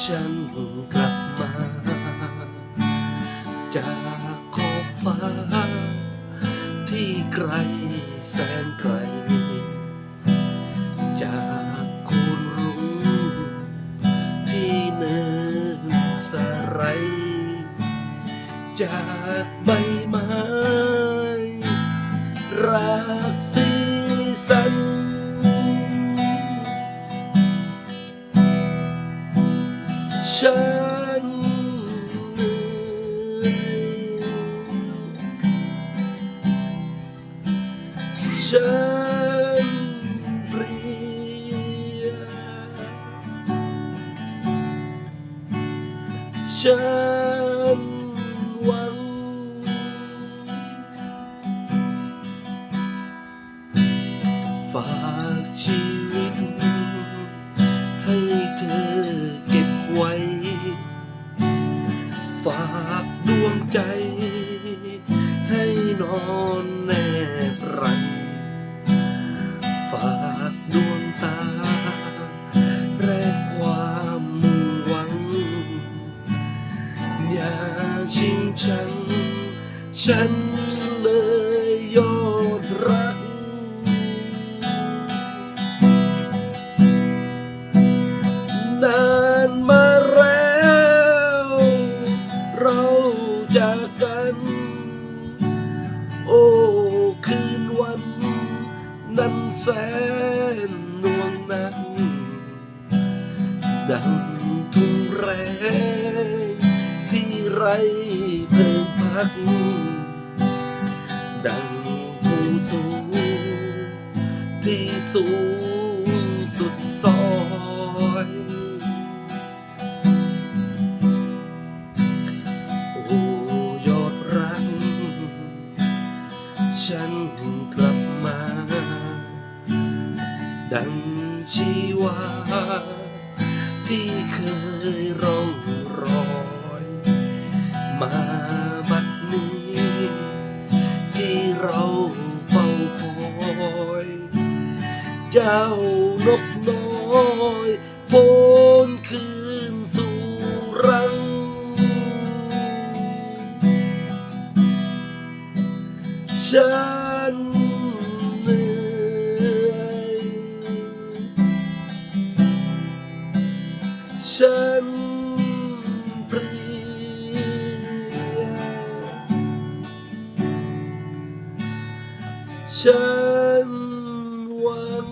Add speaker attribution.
Speaker 1: ฉันกลับมา จากขอบฟ้า ที่ไกลแสนไกล จากโคนรุ้งที่เนินสะไร จากใบไม้ ฉันฉันเพลียฉันหวัง ฝากชี นอนแนบรัน ฝากดวงตา แรกความมุ่งหวัง อย่าชิงชังฉันเลยยอดรักนานมา ดังทุ่งแรงที่ไรเพิ่งพัก ดังภูสูงที่สูงสุดซอยโอ้ยอดรัก ฉันกลับมา ดังชีวา ที่เคยร้องรอยมาบัดนี้ ที่เราเฝ้าคอย เจ้านกน้อยโพนคืนสู่รังฉั ฉันเปลียฉันหวัง